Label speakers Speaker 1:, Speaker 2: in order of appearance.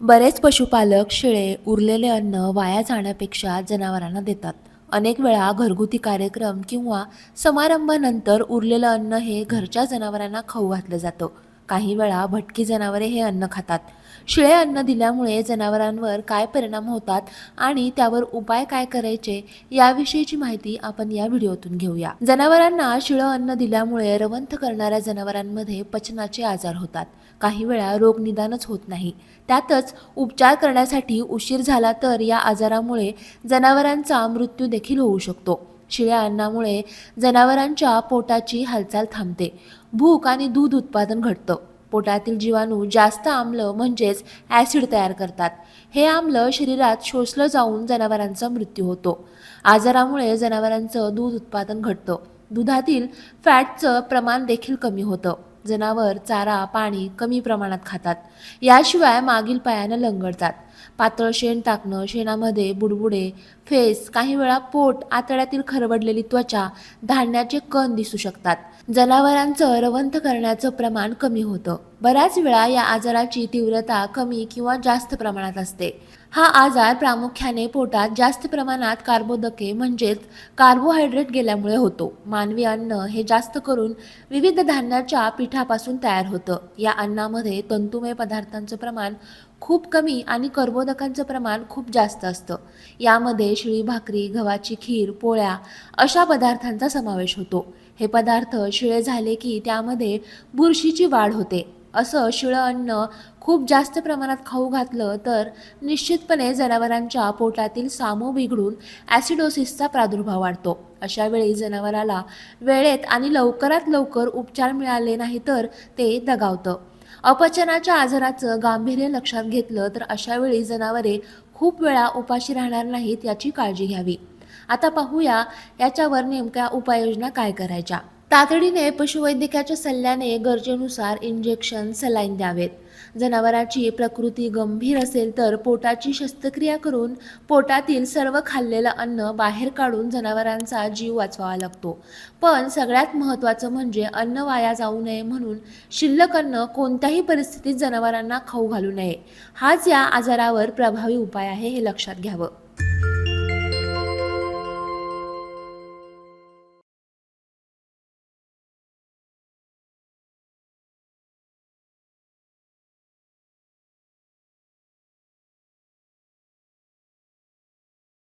Speaker 1: बरेच पशुपालक शिळे उरलेले अन्न वाया जाण्यापेक्षा जनावरांना देतात. अनेक वेळा घरगुती कार्यक्रम किंवा समारंभानंतर उरलेलं अन्न हे घरच्या जनावरांना खाऊ घातलं जातं. काही वेळा भटकी जनावरे हे अन्न खातात. शिळे अन्न दिल्यामुळे जनावरांवर काय परिणाम होतात आणि त्यावर उपाय काय करायचे याविषयीची माहिती आपण या व्हिडिओतून घेऊया. जनावरांना शिळं अन्न दिल्यामुळे रवंथ करणाऱ्या जनावरांमध्ये पचनाचे आजार होतात. काही वेळा रोग निदानच होत नाही. त्यातच उपचार करण्यासाठी उशीर झाला तर या आजारामुळे जनावरांचा मृत्यू देखील होऊ शकतो. शिळ्या अन्नामुळे जनावरांच्या पोटाची हालचाल थांबते. भूक आणि दूध उत्पादन घटतं. पोटातील जीवाणू जास्त आम्ल म्हणजेच ॲसिड तयार करतात. हे आम्ल शरीरात शोषलं जाऊन जनावरांचा मृत्यू होतो. आजारामुळे जनावरांचं दूध उत्पादन घटतं. दुधातील फॅटचं प्रमाण देखील कमी होतं. जनावर चारा पाणी कमी प्रमाणात खातात. याशिवाय मागील पायानं लंगडतात. पातळ शेण टाकणं शेणामध्ये बुडबुडे फेस काही वेळा पोट आतड्यातील खरवडलेली त्वचा धान्याचे कण दिसू शकतात. जनावरांचं रवंथ करण्याचं प्रमाण कमी होतं. बऱ्याच वेळा या आजाराची तीव्रता कमी किंवा जास्त प्रमाणात असते. हा आजार प्रामुख्याने पोटात जास्त प्रमाणात कार्बोदके म्हणजेच कार्बोहायड्रेट गेल्यामुळे होतो. मानवी अन्न हे जास्त करून विविध धान्याच्या पिठापासून तयार होतं. या अन्नामध्ये तंतुमय पदार्थांचं प्रमाण खूप कमी आणि कर्बोदकांचं प्रमाण खूप जास्त असतं. यामध्ये शिळी भाकरी गव्हाची खीर पोळ्या अशा पदार्थांचा समावेश होतो. हे पदार्थ शिळे झाले की त्यामध्ये बुरशीची वाढ होते. असं शिळं अन्न खूप जास्त प्रमाणात खाऊ घातलं तर निश्चितपणे जनावरांच्या पोटातील सामू बिघडून ॲसिडोसिसचा प्रादुर्भाव वाढतो. अशा वेळी जनावराला वेळेत आणि लवकरात लवकर उपचार मिळाले नाही तर ते दगावतं. अपचनाच्या आजाराचं गांभीर्य लक्षात घेतलं तर अशा वेळी जनावरे खूप वेळा उपाशी राहणार नाहीत याची काळजी घ्यावी. आता पाहूया याच्यावर नेमक्या उपाययोजना काय करायच्या. तातडीने पशुवैद्यकाच्या सल्ल्याने गरजेनुसार इंजेक्शन सलाईन द्यावेत. जनावराची प्रकृती गंभीर असेल तर पोटाची शस्त्रक्रिया करून पोटातील सर्व खाल्लेलं अन्न बाहेर काढून जनावरांचा जीव वाचवावा लागतो. पण सगळ्यात महत्त्वाचं म्हणजे अन्न वाया जाऊ नये म्हणून शिल्लक अन्न कोणत्याही परिस्थितीत जनावरांना खाऊ घालू नये. हाच या आजारावर प्रभावी उपाय आहे हे लक्षात घ्यावं.